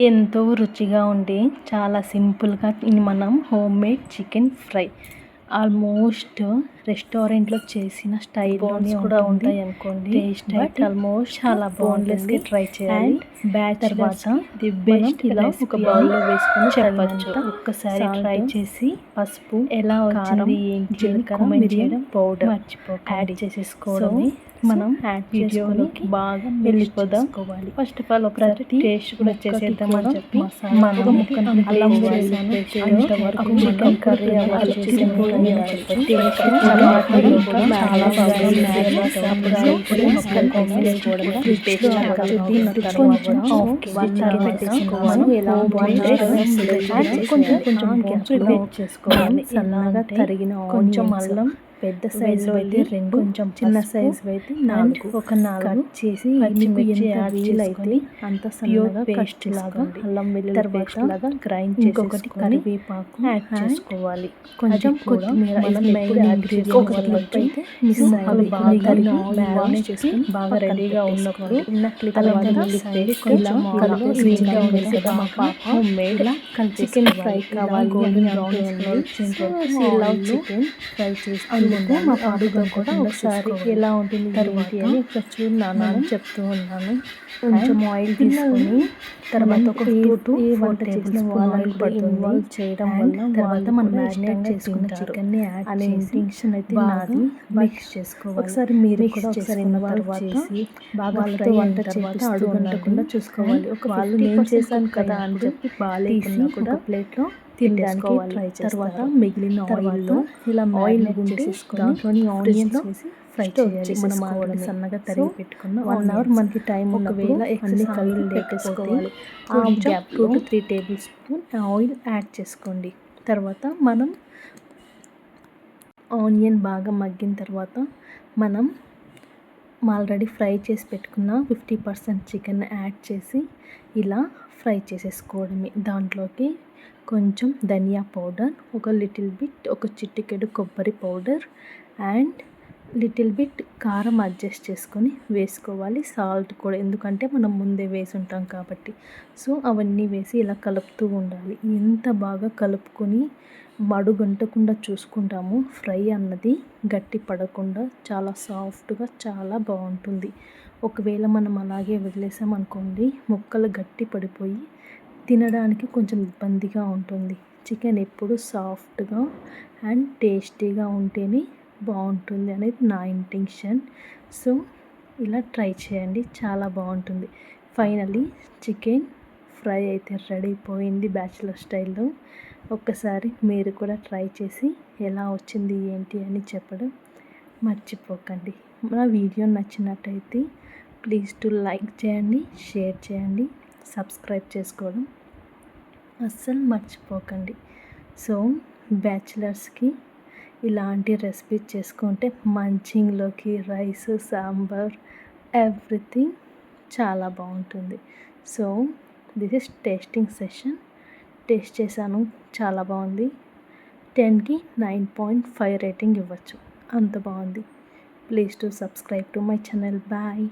ఎంతో రుచిగా ఉండే చాలా సింపుల్గా మనం home made chicken fry. Almost రెస్టారెంట్లో చేసిన స్టైల్లోనే కూడా ఉంటాయి అనుకోండి. టేస్ట్ అయితే ఆల్మోస్ట్ చాలా బోన్లెస్గా ట్రై చేయాలి. బ్యాచ్ తర్వాత ది బెస్ట్ ఇలా ఒక బౌల్లో వేసుకొని చెప్పచ్చు. ఒక్కసారి ట్రై చేసి పసుపు ఎలా వచ్చింది ఏంటి జీలకర్ర మిరియాల పౌడర్ మర్చిపోక యాడ్ చేసేసుకోవడమే మనం యాడ్ వీడియోలోకి బాగా వెళ్ళిపోదాం ఫస్ట్ ఆఫ్ ఆల్ ఒకసారి టేస్ట్ కూడా చేసేద్దాం అని చెప్పి మనం అల్లం వేసాను అంతవరకు చికెన్ కర్రీ చికెన్ చాలా కొంచెం కొంచెం చేసుకోవాలి. సన్నగా తరిగిన కొంచెం అల్లం పెద్ద సైజు అయితే రెండు కొంచెం చిన్న సైజు అయితే నాలుగు ఒక నాలుగు చేసి యాడ్ వీలైతే అంత సన్నగా పేస్ట్ లాగా అల్లం వెల్లుల్లి పేస్ట్ లాగా గ్రైండ్ ఇంకొకటి కరివేపాకు యాడ్ చేసుకోవాలి. కొంచెం కొత్తిమీర అయితే మిస్ బాగా చేసుకుని బాగా రెడీగా ఉన్నప్పుడు కొంచెం గ్రీన్గా ఉండేది కదా మా పాప మేడ్ చికెన్ ఫ్రై కావాలి. గోల్డెన్ బ్రౌన్ చికెన్ ఫ్రై చేసి అందుకు మా పాపతో కూడా ఒకసారి ఎలా ఉంటుంది ఏంటి అని ఇక్కడ అని చెప్తూ ఉన్నాను. కొంచెం ఆయిల్ తీసుకొని తర్వాత ఒక టూ టు వంట చేసిన ఆయిల్ ఇన్వాల్వ్ చేయడం వల్ల తర్వాత మనం మ్యారినేట్ చేసుకున్న చికెన్ని యాడ్ అనే ఇంటెన్షన్ అయితే నాది మిక్స్ చేసుకోవాలి ఒకసారి మీరు కూడా ఒకసారి చేసి బాగా వాళ్ళతో వంట తర్వాత అడుగుంటకుండా చూసుకోవాలి. ఒక వాళ్ళు నేను చేశాను కదా అని చెప్పి బాగాలేకున్నా కూడా ప్లేట్లో తినడానికి ట్రై తర్వాత మిగిలిన ఆయిల్లో ఇలా ఆయిల్ దాంట్లోని ఆనియన్స్ వేసి ఫ్రై మనం ఆల్రెడీ సన్నగా తరిగి పెట్టుకున్న వన్ అవర్ మనకి టైం ఒకవేళ అన్ని కలిగి లేకపోతే ఆ gap two three table spoon oil add చేసుకోండి. తర్వాత మనం ఆనియన్ బాగా మగ్గిన తర్వాత మనం ఆల్రెడీ ఫ్రై చేసి పెట్టుకున్న ఫిఫ్టీ పర్సెంట్ చికెన్ యాడ్ చేసి ఇలా ఫ్రై చేసేసుకోవడమే. దాంట్లోకి కొంచెం ధనియా పౌడర్ ఒక లిటిల్ బిట్ ఒక చిటికెడు కొబ్బరి పౌడర్ అండ్ లిటిల్ బిట్ కారం అడ్జస్ట్ చేసుకొని వేసుకోవాలి. సాల్ట్ కూడా ఎందుకంటే మనం ముందే వేసి ఉంటాం కాబట్టి. సో అవన్నీ వేసి ఇలా కలుపుతూ ఉండాలి. ఎంత బాగా కలుపుకొని మడుగంటకుండా చూసుకుంటాము. ఫ్రై అన్నది గట్టి పడకుండా చాలా సాఫ్ట్గా చాలా బాగుంటుంది. ఒకవేళ మనం అలాగే వదిలేసామనుకోండి ముక్కలు గట్టి పడిపోయి తినడానికి కొంచెం ఇబ్బందిగా ఉంటుంది. చికెన్ ఎప్పుడు సాఫ్ట్గా అండ్ టేస్టీగా ఉంటేనే బాగుంటుంది అనేది నా ఇంటెన్షన్. సో ఇలా ట్రై చేయండి. చాలా బాగుంటుంది. ఫైనలీ చికెన్ ఫ్రై అయితే రెడీ అయిపోయింది బ్యాచిలర్ స్టైల్లో. ఒక్కసారి మీరు కూడా ట్రై చేసి ఎలా వచ్చింది ఏంటి అని చెప్పడం మర్చిపోకండి. నా వీడియో నచ్చినట్టయితే ప్లీజ్ టు లైక్ చేయండి షేర్ చేయండి. సబ్స్క్రైబ్ చేసుకోవడం అస్సలు మర్చిపోకండి. సో బ్యాచిలర్స్కి ఇలాంటి రెసిపీస్ చేసుకుంటే మంచింగ్లోకి రైస్ సాంబార్ ఎవ్రీథింగ్ చాలా బాగుంటుంది. So this is tasting session. Taste చేశాను చాలా బాగుంది. టెన్కి నైన్ పాయింట్ ఫైవ్ రేటింగ్ ఇవ్వచ్చు. అంత బాగుంది. Please to subscribe to my channel. Bye.